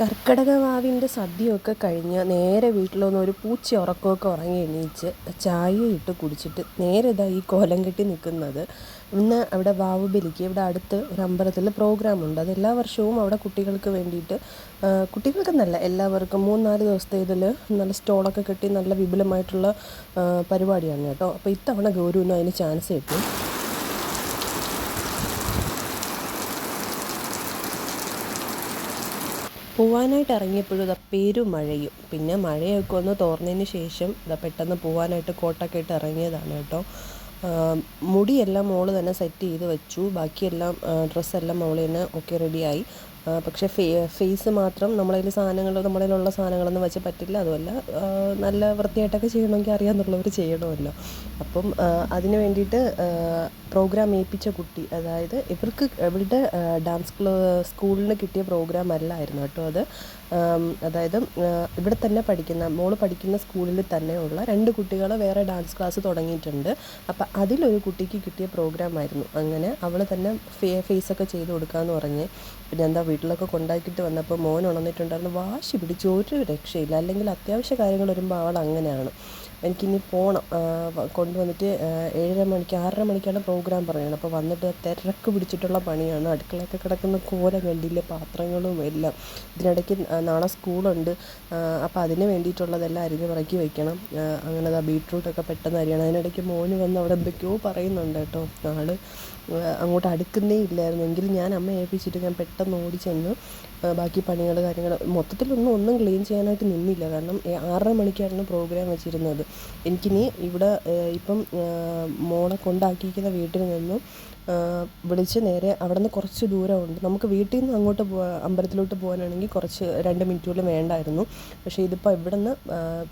കർക്കിടകവാവിന്റെ സദ്യയൊക്കെ കഴിഞ്ഞ് നേരെ വീട്ടിലൊന്ന് ഒരു പൂച്ച ഉറക്കമൊക്കെ ഉറങ്ങി എണീച്ച് ചായ ഇട്ട് കുടിച്ചിട്ട് നേരെ ഇതാ ഈ കോലം കെട്ടി നിൽക്കുന്നത്. ഇന്ന് അവിടെ വാവ് ബലിക്ക് ഇവിടെ അടുത്ത് ഒരു അമ്പലത്തിൽ പ്രോഗ്രാമുണ്ട് അത് എല്ലാ വർഷവും അവിടെ കുട്ടികൾക്ക് വേണ്ടിയിട്ട് കുട്ടികൾക്കെന്നല്ല എല്ലാവർക്കും മൂന്നാൽ ദിവസത്തെ ഇതിൽ നല്ല സ്റ്റോളൊക്കെ കെട്ടി നല്ല വിപുലമായിട്ടുള്ള പരിപാടിയാണ് കേട്ടോ. അപ്പോൾ ഇത്തവണ ഗൗരുവിനും അതിന് ചാൻസ് കിട്ടി. പോവാനായിട്ട് ഇറങ്ങിയപ്പോഴും ഇതാ പേരും മഴയും. പിന്നെ മഴയൊക്കെ ഒന്ന് തോർന്നതിന് ശേഷം ഇതാ പെട്ടെന്ന് പോവാനായിട്ട് കോട്ടൊക്കെ ഇട്ട് ഇറങ്ങിയതാണ് കേട്ടോ. മുടിയെല്ലാം മോൾ തന്നെ സെറ്റ് ചെയ്ത് വെച്ചു. ബാക്കിയെല്ലാം ഡ്രസ്സെല്ലാം മോൾ തന്നെ ഒക്കെ റെഡിയായി പക്ഷേ ഫേ ഫേസ് മാത്രം നമ്മളതിൽ സാധനങ്ങൾ നമ്മളതിലുള്ള സാധനങ്ങളൊന്നും വെച്ച് പറ്റില്ല. അതുമല്ല നല്ല വൃത്തിയായിട്ടൊക്കെ ചെയ്യണമെങ്കിൽ അറിയാമെന്നുള്ളവർ ചെയ്യണമല്ലോ. അപ്പം അതിന് വേണ്ടിയിട്ട് പ്രോഗ്രാം ഏൽപ്പിച്ച കുട്ടി അതായത് ഇവർക്ക് ഇവരുടെ ഡാൻസ് സ്കൂളിന് കിട്ടിയ പ്രോഗ്രാം അല്ലായിരുന്നു കേട്ടോ അത്. അതായത് ഇവിടെ തന്നെ പഠിക്കുന്ന മോൾ പഠിക്കുന്ന സ്കൂളിൽ തന്നെയുള്ള രണ്ട് കുട്ടികൾ വേറെ ഡാൻസ് ക്ലാസ് തുടങ്ങിയിട്ടുണ്ട്. അപ്പം അതിലൊരു കുട്ടിക്ക് കിട്ടിയ പ്രോഗ്രാം ആയിരുന്നു അങ്ങനെ അവൾ തന്നെ ഫേ ഫേസൊക്കെ ചെയ്ത് കൊടുക്കാമെന്ന് പറഞ്ഞ് പിന്നെ എന്താ വീട്ടിലൊക്കെ കൊണ്ടാക്കിയിട്ട് വന്നപ്പോൾ മോൻ ഉണർന്നിട്ടുണ്ടായിരുന്നു വാശി പിടിച്ച് ഒരു രക്ഷയില്ല. അല്ലെങ്കിൽ അത്യാവശ്യ കാര്യങ്ങൾ വരുമ്പോൾ അവൾ അങ്ങനെയാണ്. എനിക്കിനി പോകണം കൊണ്ടുവന്നിട്ട് ഏഴര മണിക്ക് ആറര മണിക്കാണ് പ്രോഗ്രാം പറയുന്നത്. അപ്പോൾ വന്നിട്ട് തിരക്ക് പിടിച്ചിട്ടുള്ള പണിയാണ്. അടുക്കളയൊക്കെ കിടക്കുന്ന കോല കണ്ടില്ലേ പാത്രങ്ങളും എല്ലാം. ഇതിനിടയ്ക്ക് നാളെ സ്കൂളുണ്ട്. അപ്പോൾ അതിന് വേണ്ടിയിട്ടുള്ളതെല്ലാം അരിഞ്ഞ് പറക്കി വയ്ക്കണം അങ്ങനെ അതാ ബീട്രൂട്ടൊക്കെ പെട്ടെന്ന് അരിയണം. അതിനിടയ്ക്ക് മോന് വന്ന് അവിടെ എന്തൊക്കെയോ പറയുന്നുണ്ട് കേട്ടോ ആൾ അങ്ങോട്ട് അടുക്കുന്നേ ഇല്ലായിരുന്നു. എങ്കിലും ഞാൻ അമ്മ ഏൽപ്പിച്ചിട്ട് ഞാൻ പെട്ടെന്ന് ഓടി ചെന്ന് ആ, ബാക്കി പണികൾ കാര്യങ്ങൾ മൊത്തത്തിലൊന്നും ഒന്നും ക്ലീൻ ചെയ്യാനായിട്ട് നിന്നില്ല. കാരണം ആറര മണിക്കായിരുന്നു പ്രോഗ്രാം വെച്ചിരുന്നത്. എനിക്കിനി ഇവിടെ ഇപ്പം മോളെ കൊണ്ടാക്കിയിരിക്കുന്ന വീട്ടിൽ നിന്നും വിളിച്ച് നേരെ അവിടെ നിന്ന് കുറച്ച് ദൂരമുണ്ട്. നമുക്ക് വീട്ടിൽ നിന്ന് അങ്ങോട്ട് പോവാ അമ്പലത്തിലോട്ട് പോകാനാണെങ്കിൽ കുറച്ച് രണ്ട് മിനിറ്റുകൾ വേണ്ടായിരുന്നു. പക്ഷേ ഇതിപ്പോൾ ഇവിടെ നിന്ന്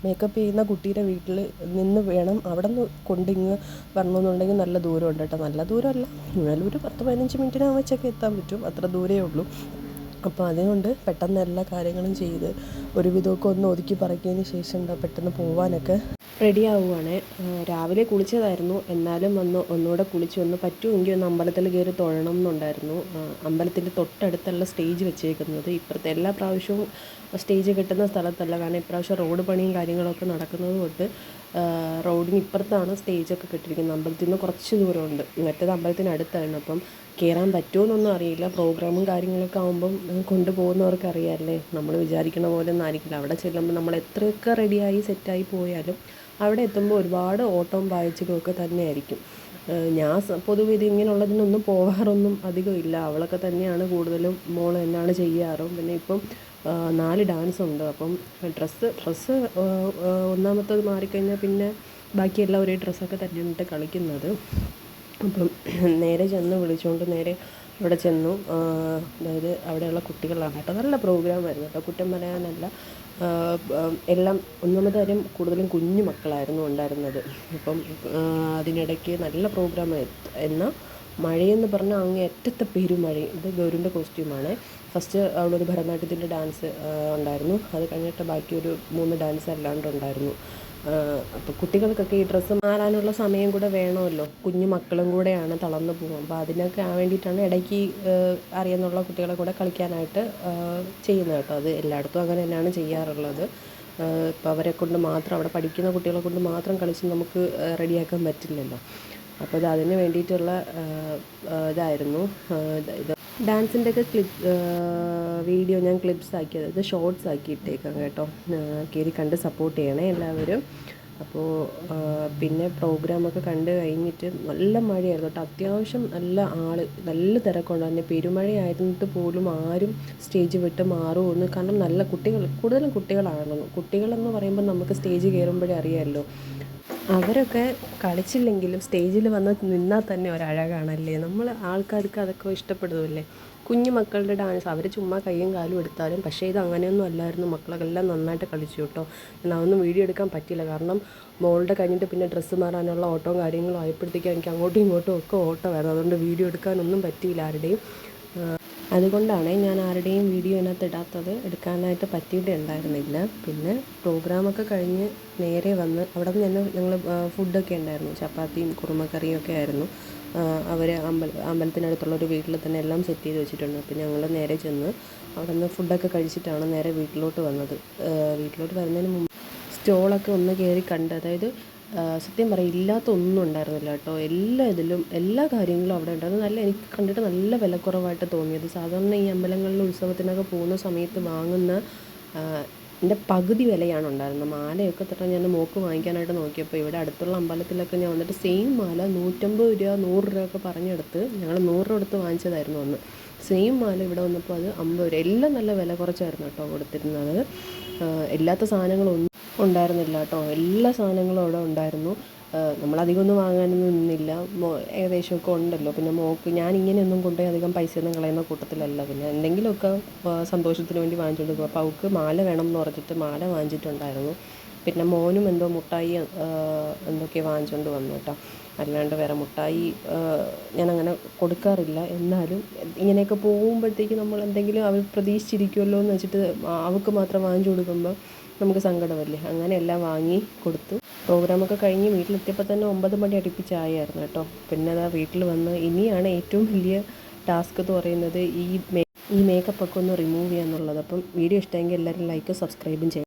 മേക്കപ്പ് ചെയ്യുന്ന കുട്ടിയുടെ വീട്ടിൽ നിന്ന് വേണം അവിടെ നിന്ന് കൊണ്ടിങ്ങ് വരണമെന്നുണ്ടെങ്കിൽ നല്ല ദൂരമുണ്ട് കേട്ടോ. നല്ല ദൂരമല്ല. എന്നാലും ഒരു പത്ത് പതിനഞ്ച് മിനിറ്റിനാവച്ചൊക്കെ എത്താൻ പറ്റും. അത്ര ദൂരമേ ഉള്ളൂ. അപ്പോൾ അതുകൊണ്ട് പെട്ടെന്ന് എല്ലാ കാര്യങ്ങളും ചെയ്ത് ഒരുവിധമൊക്കെ ഒന്ന് ഒതുക്കി പറക്കിയതിന് ശേഷം എന്താ പെട്ടെന്ന് പോവാനൊക്കെ റെഡി ആവുകയാണ് രാവിലെ കുളിച്ചതായിരുന്നു. എന്നാലും ഒന്ന് ഒന്നുകൂടെ കുളിച്ച് ഒന്ന് പറ്റുമെങ്കിൽ ഒന്ന് അമ്പലത്തിൽ കയറി തൊഴണം എന്നുണ്ടായിരുന്നു. അമ്പലത്തിന്റെ തൊട്ടടുത്തുള്ള സ്റ്റേജ് വെച്ചേക്കുന്നത്. ഇപ്പുറത്തെ എല്ലാ പ്രാവശ്യവും സ്റ്റേജ് കിട്ടുന്ന സ്ഥലത്തല്ല. കാരണം ഇപ്രാവശ്യം റോഡ് പണിയും കാര്യങ്ങളൊക്കെ നടക്കുന്നത് കൊണ്ട് റോഡിന് ഇപ്പുറത്താണ് സ്റ്റേജൊക്കെ കെട്ടിയിരിക്കുന്നത് അമ്പലത്തിൽ നിന്ന് കുറച്ച് ദൂരമുണ്ട്. മറ്റേത് അമ്പലത്തിന് അടുത്തായിരുന്നു അപ്പം കയറാൻ പറ്റുമോയെന്നൊന്നും അറിയില്ല. പ്രോഗ്രാമും കാര്യങ്ങളൊക്കെ ആകുമ്പം കൊണ്ടുപോകുന്നവർക്ക് അറിയാമല്ലേ നമ്മൾ വിചാരിക്കണ പോലെ ഒന്നും ആയിരിക്കില്ല. അവിടെ ചെല്ലുമ്പോൾ നമ്മൾ എത്രയൊക്കെ റെഡിയായി സെറ്റായി പോയാലും അവിടെ എത്തുമ്പോൾ ഒരുപാട് ഓട്ടവും പായച്ചിലും ഒക്കെ തന്നെയായിരിക്കും. ഞാൻ പൊതുവെ ഇത് ഇങ്ങനെയുള്ളതിനൊന്നും പോകാറൊന്നും അധികം ഇല്ല. അവളൊക്കെ തന്നെയാണ് കൂടുതലും മോൾ തന്നെയാണ് ചെയ്യാറും. പിന്നെ ഇപ്പം നാല് ഡാൻസ് ഉണ്ട്. അപ്പം ഡ്രസ്സ് ഡ്രസ്സ് ഒന്നാമത്തത് മാറിക്കഴിഞ്ഞാൽ പിന്നെ ബാക്കിയെല്ലാം ഒരേ ഡ്രസ്സൊക്കെ തന്നെയാണ് കളിക്കുന്നത്. അപ്പം നേരെ ചെന്ന് വിളിച്ചുകൊണ്ട് നേരെ അവിടെ ചെന്നു. അതായത് അവിടെയുള്ള കുട്ടികളാണ് കേട്ടോ. നല്ല പ്രോഗ്രാം ആയിരുന്നു കേട്ടോ. കുറ്റം പറയാനല്ല. എല്ലാം ഒന്നാമത്തെ കാര്യം കൂടുതലും കുഞ്ഞു മക്കളായിരുന്നു ഉണ്ടായിരുന്നത്. അപ്പം അതിനിടയ്ക്ക് നല്ല പ്രോഗ്രാം എന്നാൽ മഴയെന്ന് പറഞ്ഞാൽ അങ്ങ് ഏറ്റത്തെ പെരുമഴ ഇത് ഗൗരിന്റെ കോസ്റ്റ്യൂമാണ് ഫസ്റ്റ് അവിടെ ഒരു ഭരതനാട്യത്തിന്റെ ഡാൻസ് ഉണ്ടായിരുന്നു. അത് കഴിഞ്ഞിട്ട് ബാക്കി ഒരു മൂന്ന് ഡാൻസ് അല്ലാണ്ട് ഉണ്ടായിരുന്നു. അപ്പോൾ കുട്ടികൾക്കൊക്കെ ഈ ഡ്രസ്സ് മാറാനുള്ള സമയം കൂടെ വേണമല്ലോ. കുഞ്ഞു മക്കളും കൂടെയാണ് തളർന്നു പോകും അപ്പോൾ അതിനൊക്കെ വേണ്ടിയിട്ടാണ് ഇടയ്ക്ക് ആ, കുട്ടികളെ കൂടെ കളിക്കാനായിട്ട് ചെയ്യുന്നത് കേട്ടോ. അത് എല്ലായിടത്തും അങ്ങനെ തന്നെയാണ് ചെയ്യാറുള്ളത്. ഇപ്പോൾ അവരെ കൊണ്ട് മാത്രം അവിടെ പഠിക്കുന്ന കുട്ടികളെ കൊണ്ട് മാത്രം കളിച്ച് നമുക്ക് റെഡിയാക്കാൻ പറ്റില്ലല്ലോ. അപ്പോൾ അത് അതിന് വേണ്ടിയിട്ടുള്ള ഇതായിരുന്നു. ഇത് ഇത് ഡാൻസിന്റെ ഒക്കെ ക്ലിപ്പ് വീഡിയോ ഞാൻ ക്ലിപ്സ് ആക്കി അതായത് ഷോർട്സ് ആക്കി ഇട്ടേക്കാം കേട്ടോ കയറി കണ്ട് സപ്പോർട്ട് ചെയ്യണേ എല്ലാവരും. അപ്പോൾ പിന്നെ പ്രോഗ്രാമൊക്കെ കണ്ട് കഴിഞ്ഞിട്ട് നല്ല മഴയായിരുന്നു കേട്ടോ. അത്യാവശ്യം നല്ല ആൾ നല്ല തിരക്കുണ്ടായിരുന്നു. പെരുമഴയായിരുന്നിട്ട് പോലും ആരും സ്റ്റേജ് വിട്ട് മാറുമെന്ന്. കാരണം നല്ല കുട്ടികൾ കൂടുതലും കുട്ടികളാണ്. കുട്ടികളെന്ന് പറയുമ്പോൾ നമുക്ക് സ്റ്റേജ് കയറുമ്പോഴേ അറിയാമല്ലോ. അവരൊക്കെ കളിച്ചില്ലെങ്കിലും സ്റ്റേജിൽ വന്ന് നിന്നാൽ തന്നെ ഒരഴകാണല്ലേ? നമ്മൾ ആൾക്കാർക്ക് അതൊക്കെ ഇഷ്ടപ്പെടുമല്ലേ കുഞ്ഞു മക്കളുടെ ഡാൻസ് അവർ ചുമ്മാ കൈയും കാലും എടുത്താലും പക്ഷേ ഇത് അങ്ങനെയൊന്നും അല്ലായിരുന്നു. മക്കളൊക്കെ എല്ലാം നന്നായിട്ട് കളിച്ചു കേട്ടോ. അതൊന്നും വീഡിയോ എടുക്കാൻ പറ്റില്ല കാരണം മോളുടെ കഴിഞ്ഞിട്ട് പിന്നെ ഡ്രസ്സ് മാറാനുള്ള ഓട്ടവും കാര്യങ്ങളും ആയപ്പോഴത്തേക്കും എനിക്ക് അങ്ങോട്ടും ഇങ്ങോട്ടും ഒക്കെ ഓട്ടമായിരുന്നു. അതുകൊണ്ട് വീഡിയോ എടുക്കാനൊന്നും പറ്റിയില്ല ആരുടെയും. അതുകൊണ്ടാണ് ഞാൻ ആരുടെയും വീഡിയോ ഇതിനകത്ത് ഇടാത്തത്. എടുക്കാനായിട്ട് പറ്റിയിട്ടുണ്ടായിരുന്നില്ല പിന്നെ പ്രോഗ്രാമൊക്കെ കഴിഞ്ഞ് നേരെ വന്ന് അവിടെ നിന്ന് തന്നെ ഞങ്ങൾ ഫുഡൊക്കെ ഉണ്ടായിരുന്നു. ചപ്പാത്തിയും കുറുമക്കറിയും ഒക്കെ ആയിരുന്നു അവർ അമ്പല അമ്പലത്തിനടുത്തുള്ള ഒരു വീട്ടിൽ തന്നെ എല്ലാം സെറ്റ് ചെയ്ത് വെച്ചിട്ടുണ്ട്. അപ്പോൾ ഞങ്ങൾ നേരെ ചെന്ന് അവിടെ നിന്ന് ഫുഡൊക്കെ കഴിച്ചിട്ടാണ് നേരെ വീട്ടിലോട്ട് വന്നത്. വീട്ടിലോട്ട് വരുന്നതിന് മുമ്പ് സ്റ്റോളൊക്കെ ഒന്ന് കയറി കണ്ട് അതായത് സത്യം പറയും ഇല്ലാത്ത ഒന്നും ഉണ്ടായിരുന്നില്ല കേട്ടോ. എല്ലാ ഇതിലും എല്ലാ കാര്യങ്ങളും അവിടെ ഉണ്ടായിരുന്നു നല്ല എനിക്ക് കണ്ടിട്ട് നല്ല വിലക്കുറവായിട്ട് തോന്നിയത്. സാധാരണ ഈ അമ്പലങ്ങളിൽ ഉത്സവത്തിനൊക്കെ പോകുന്ന സമയത്ത് വാങ്ങുന്ന എന്റെ ന്റെ പകുതി വിലയാണ് ഉണ്ടായിരുന്നത്. മാലയൊക്കെ തൊട്ട് ഞാൻ മോക്ക് വാങ്ങിക്കാനായിട്ട് നോക്കിയപ്പോൾ ഇവിടെ അടുത്തുള്ള അമ്പലത്തിലൊക്കെ ഞാൻ വന്നിട്ട് സെയിം മാല നൂറ്റമ്പത് രൂപ നൂറ് രൂപയൊക്കെ പറഞ്ഞെടുത്ത് ഞങ്ങൾ നൂറ് രൂപ എടുത്ത് വാങ്ങിച്ചതായിരുന്നു അന്ന്. സെയിം മാല ഇവിടെ വന്നപ്പോൾ അത് അമ്പത് രൂപ. എല്ലാം നല്ല വില കുറച്ചായിരുന്നു കേട്ടോ കൊടുത്തിരുന്നത്. ഇല്ലാത്ത സാധനങ്ങളൊന്നും ഉണ്ടായിരുന്നില്ല കേട്ടോ. എല്ലാ സാധനങ്ങളും അവിടെ ഉണ്ടായിരുന്നു. നമ്മളധികം ഒന്നും വാങ്ങാനൊന്നും നിന്നില്ല. ഏകദേശമൊക്കെ ഉണ്ടല്ലോ. പിന്നെ മോക്ക് ഞാൻ ഇങ്ങനെയൊന്നും കൊണ്ടുപോയി അധികം പൈസയൊന്നും കളയുന്ന കൂട്ടത്തിലല്ല. പിന്നെ എന്തെങ്കിലുമൊക്കെ സന്തോഷത്തിന് വേണ്ടി വാങ്ങിച്ചുകൊണ്ട് പോകും അപ്പോൾ അവൾക്ക് മാല വേണം എന്ന് പറഞ്ഞിട്ട് മാല വാങ്ങിച്ചിട്ടുണ്ടായിരുന്നു. പിന്നെ മോനും എന്തോ മുട്ടായി എന്തൊക്കെ വാങ്ങിച്ചുകൊണ്ട് വന്നു കേട്ടോ. അല്ലാണ്ട് വേറെ മുട്ടായി ഞാനങ്ങനെ കൊടുക്കാറില്ല. എന്നാലും ഇങ്ങനെയൊക്കെ പോകുമ്പോഴത്തേക്ക് നമ്മൾ എന്തെങ്കിലും അവർ പ്രതീക്ഷിച്ചിരിക്കുമല്ലോ എന്ന് വെച്ചിട്ട് അവൾക്ക് മാത്രം വാങ്ങിച്ചു കൊടുക്കുമ്പോൾ നമുക്ക് സങ്കടമല്ലേ? അങ്ങനെ എല്ലാം വാങ്ങി കൊടുത്തു. പ്രോഗ്രാമൊക്കെ കഴിഞ്ഞ് വീട്ടിലെത്തിയപ്പോൾ തന്നെ ഒമ്പത് മണി അടുപ്പിച്ചായായിരുന്നു കേട്ടോ. പിന്നെ അതാ വീട്ടിൽ വന്ന് ഇനിയാണ് ഏറ്റവും വലിയ ടാസ്ക് എന്ന് പറയുന്നത് ഈ ഈ മേക്കപ്പൊക്കെ ഒന്ന് റിമൂവ് ചെയ്യാന്നുള്ളത്. അപ്പം വീഡിയോ ഇഷ്ടമെങ്കിൽ എല്ലാവരും ലൈക്കും സബ്സ്ക്രൈബും ചെയ്യും